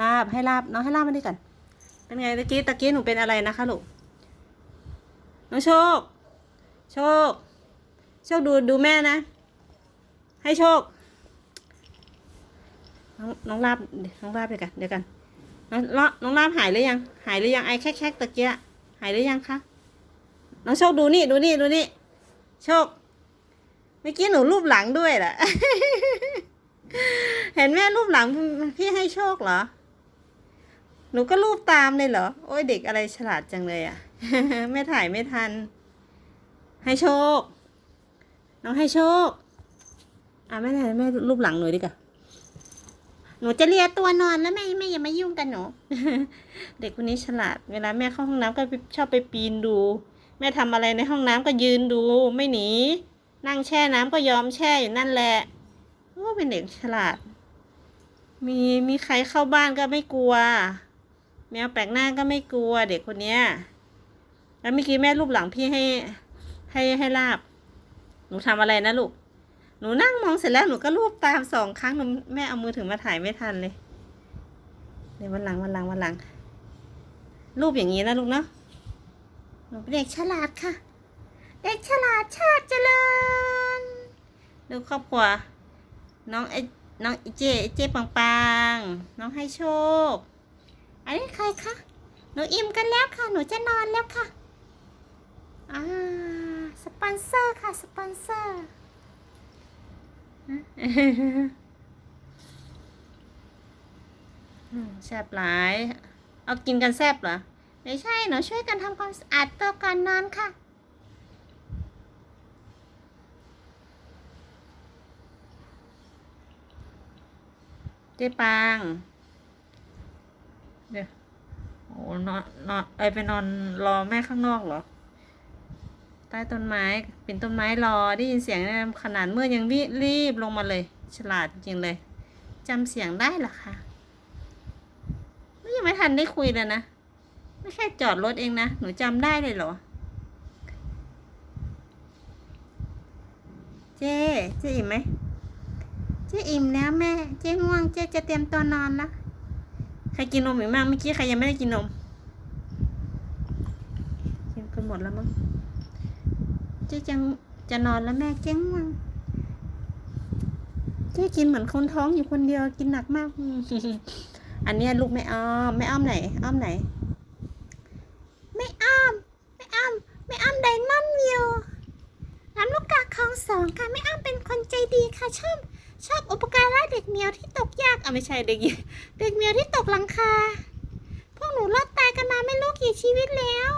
ลาบให้ลาบน้องให้ลาบมาดีกัน เป็นไงตะกี้ตะกี้หนูเป็นอะไรนะคะลูกน้องโชค โชค โชคดูดูแม่นะ ให้โชค น้องน้องลาบน้องลาบเดี๋ยวกันเดี๋ยวกันน้องน้องลาบหายหรือยัง หายหรือยังไอ้แค่แค่ตะเกียหายหรือยังคะน้องโชคดูนี่ดูนี่ดูนี่โชคเมื่อกี้หนูรูปหลังด้วยแหละเห็นแม่รูปหลังพี่ให้โชคเหรอ หนูก็รูปตามเลยเหรอ โอ้ยเด็กอะไรฉลาดจังเลยอะ่ะ ไม่ถ่ายไม่ทัน ให้โชค น้องให้โชค อะแม่ถ่ายแม่รูปหลังหนูดีกว่าหนูจะเลียตัวนอนแล้วแม่แม่อย่ามายุ่งกันหนู เด็กคนนี้ฉลาด เวลาแม่เข้าห้องน้ำก็ชอบไปปีนดู แม่ทำอะไรในห้องน้ำก็ยืนดู ไม่หนี นั่งแช่น้ำก็ยอมแช่อยู่นั่นแหละโอ้เป็นเด็กฉลาด มีมีใครเข้าบ้านก็ไม่กลัว แมวแปลกหน้าก็ไม่กลัวเด็กคนเนี้ย แล้วเมื่อกี้แม่รูปหลังพี่ให้ให้ให้ลาบ หนูทำอะไรนะลูก หนูนั่งมองเสร็จแล้วหนูก็รูปตามสองครั้งหนูแม่เอามือถือมาถ่ายไม่ทันเลย เดี๋ยววันหลังวันหลังวันหลัง รูปอย่างนี้นะลูกเนาะ หนูเป็นเด็กฉลาดค่ะ เด็กฉลาดชาติเจริญ ดูครอบครัว น้องไอน้องไอเจไอเจปังปังน้องให้โชค อันนี้ใครคะ หนูอิ่มกันแล้วค่ะ หนูจะนอนแล้วค่ะ อ่า สปอนเซอร์ค่ะ สปอนเซอร์แซ่บหลาย เอากินกันแซ่บเหรอ ไม่ใช่ หนูช่วยกันทำความสะอาดตัวก่อนนอนค่ะเจ๊ปาง เดี๋ยวโอ้นอนนอนเอ้ยไปนอนรอแม่ข้างนอกเหรอ ใต้ต้นไม้ปีนต้นไม้รอได้ยินเสียงนขนาดเมืดยังรีรีบลงมาเลย ฉลาดจริงเลยจำเสียงได้เหรอคะไม่ยังไม่ทันได้คุยเลยนะ ไม่แค่จอดรถเองนะ หนูจำได้เลยเหรอ เจ๊เจ๊อิ่มไหมเจ๊อิ่มแล้วแม่ เจ๊ง่วง เจ๊จะเตรียมตัวนอนละใค รกินนมอีกบ้างเมื่อกี้ใครยังไม่ได้กินนมกินกันหมดแล้วมั้งเจ๊จะจะนอนแล้วแม่เจ๊ง่วงเจ๊กินเหมือนคนท้องอยู่คนเดียวกินหนักมาก อันเนี้ยลูกไม่อ้อมไม่อ้อมไหน อ้อมไหน ไม่อ้อม ไม่อ้อม ไม่อ้อมไดมอนด์วิวน้ำลูกกาคลองสองค่ะ ไม่อ้อมเป็นคนใจดีค่ะชอบ ชอบอุปการะเด็กเมียวที่ตกยากอะไม่ใช่เด็กเด็กเมียวที่ตกหลังคา พวกหนูรอดตายกันมาไม่รู้กี่ชีวิตแล้ว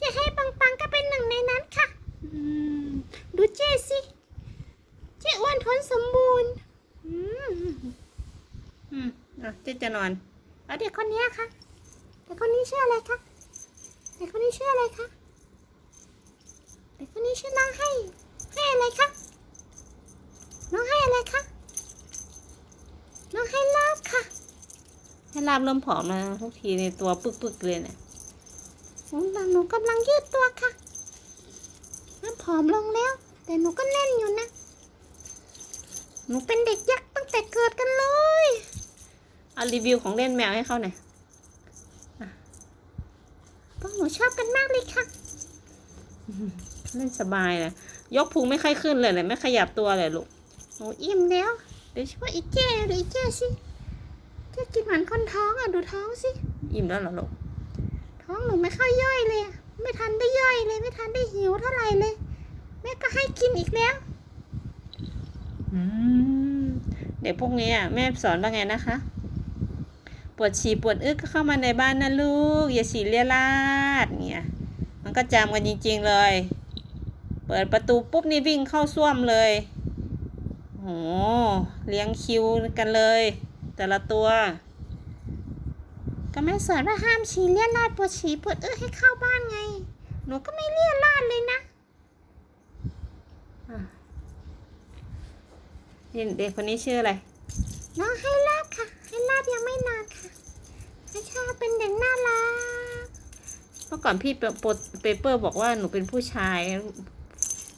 จะให้ปังปังก็เป็นหนึ่งในนั้นค่ะดูเจสิเจอ้วนท้นสมบูรณ์ อืมอืมอะเจจะนอนแล้วเด็กคนนี้ค่ะเด็กคนนี้ชื่ออะไรคะเด็กคนนี้ชื่ออะไรคะเด็กคนนี้ชื่อน้องให้ให้อะไรคะ น้องให้อะไรคะ น้องให้ลาบค่ะ ให้ลาบเริ่มผอมแล้วทุกทีในตัวปึกๆเลยเนี่ยหนูกำลังยืดตัวค่ะมันผอมลงแล้ว แต่หนูก็แน่นอยู่นะ หนูเป็นเด็กยักษ์ตั้งแต่เกิดกันเลยเอารีวิวของเล่นแมวให้เขาหน่อยอพวกหนูชอบกันมากเลยค่ะ เล่นสบายเลยยกพุงไม่ค่อยขึ้นเลยเลยไม่ขยับตัวเลยลูก หนูอิ่มแล้วเดี๋ยวช่วยอีเจ้ดูอีเจ้สิเจ้กินเหมือนคนท้องอะดูท้องสิ อิ่มแล้วเหรอลูกท้องหนูไม่ค่อยย่อยเลยอะไม่ทันได้ย่อยเลย ไม่ทันได้หิวเท่าไหร่เลยแม่ก็ให้กินอีกแล้วอืมเดี๋ยวพวกนี้อะแม่สอนว่าไงนะคะ ปวดฉี่ปวดอึก็เข้ามาในบ้านนะลูก อย่าฉี่เลียราดเนี่ยมันก็จำกันจริงๆเลย เปิดประตูปุ๊บนี่วิ่งเข้าส้วมเลย โห เลี้ยงคิวกันเลย แต่ละตัว ก็แม่สอนว่าห้ามฉี่เลี่ยราดปวดฉี่ปวดเออให้เข้าบ้านไง หนูก็ไม่เลี่ยราดเลยนะอะนี่เด็กคนนี้ชื่ออะไร น้องให้ลาบค่ะ ให้ลาบยังไม่นานค่ะให้ชาเป็นเด็กน่ารัก เมื่อก่อนพี่เปเปเปเปอร์บอกว่าหนูเป็นผู้ชาย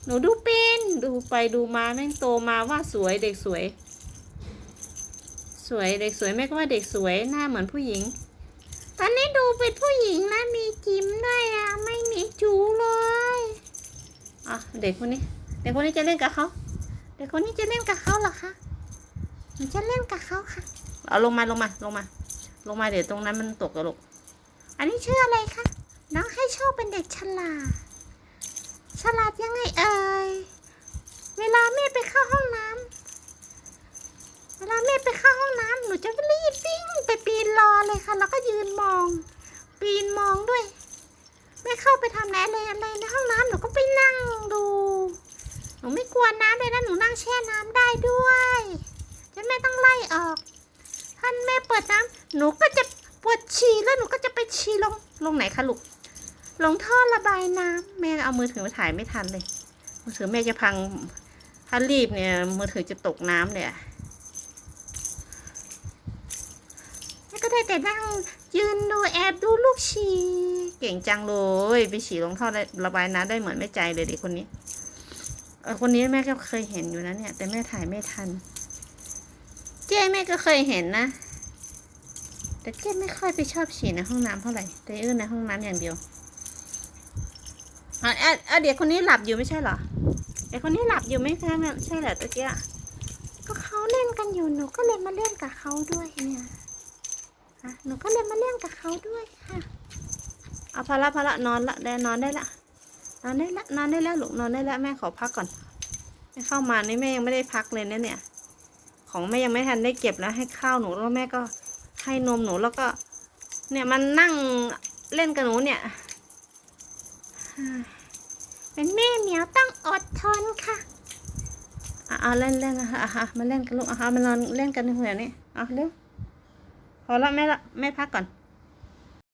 หนูดูเป็นดูไปดูมาแม่งโตมาว่าสวยเด็กสวย สวยเด็กสวยแม่ก็ว่าเด็กสวยหน้าเหมือนผู้หญิง ตอนนี้ดูเป็นผู้หญิงนะมีจิ้มด้วยอะไม่มีจูเลยอะเด็กคนนี้ เด็กคนนี้จะเล่นกับเขาเด็กคนนี้จะเล่นกับเขาเหรอคะหนูจะเล่นกับเขาค่ะเอาลงมาลงมาลงมา ลงมาเดี๋ยวตรงนั้นมันตกกระโหลกอันนี้ชื่ออะไรคะน้องให้โชคเป็นเด็กฉลาด ฉลาดยังไงเอ่ย เวลาแม่ไปเข้าห้องน้ำเวลาแม่ไปเข้าห้องน้ำหนูจะรีบวิ่งไปปีนรอเลยค่ะ แล้วก็ยืนมอง ปีนมองด้วยแม่เข้าไปทำอะไรอะไรในห้องน้ำหนูก็ไปนั่งดู หนูไม่กลัวน้ำเลยนะหนูนั่งแช่น้ำได้ด้วยจะไม่ต้องไล่ออก ท่านแม่เปิดน้ำหนูก็จะปวดฉี่แล้วหนูก็จะไปฉี่ลงลงไหนคะลูก ลงท่อระบายน้ำแม่เอามือถือมาถ่ายไม่ทันเลย มือถือแม่จะพังถ้ารีบเนี่ย มือถือจะตกน้ำเลยอะแม่ก็ได้แต่นั่งยืนดูแอบดูลูกฉี่เก่งจังเลยไปฉี่ลงท่อระบายน้ำได้เหมือนแม่ใจเลยเด็กคนนี้เออคนนี้แม่ก็เคยเห็นอยู่นะเนี่ย แต่แม่ถ่ายไม่ทัน เจ้แม่ก็เคยเห็นนะ แต่เจ้ไม่ค่อยไปชอบฉี่ในห้องน้ำเท่าไหร่แต่เออในห้องน้ำอย่างเดียว อะอะอะเด็กคนนี้หลับอยู่ไม่ใช่เหรอเด็กคนนี้หลับอยู่ไหมคะแม่ใช่เหรอตะเกียก็เขาเล่นกันอยู่หนูก็เลยมาเล่นกับเขาด้วยเนี่ยอะหนูก็เลยมาเล่นกับเขาด้วยค่ะเอาพอละพอละนอนละได้นอนได้ละนอนได้ละนอนได้แล้วลูกนอนได้แล้วแม่ขอพักก่อนแม่เข้ามานี่แม่ยังไม่ได้พักเลยนะเนี่ย ของแม่ยังไม่ทันได้เก็บแล้วให้ข้าวหนูแล้วแม่ก็ให้นมหนูแล้วก็ เนี่ยมันนั่งเล่นกับหนูเนี่ย เป็นแม่เหมียวต้องอดทนค่ะเอาเล่นเล่นนะคะอะมาเล่นกันลูกอะเอามานอนเล่นกันในหัวนี่เอาเร็วพอละแม่ละแม่พักก่อน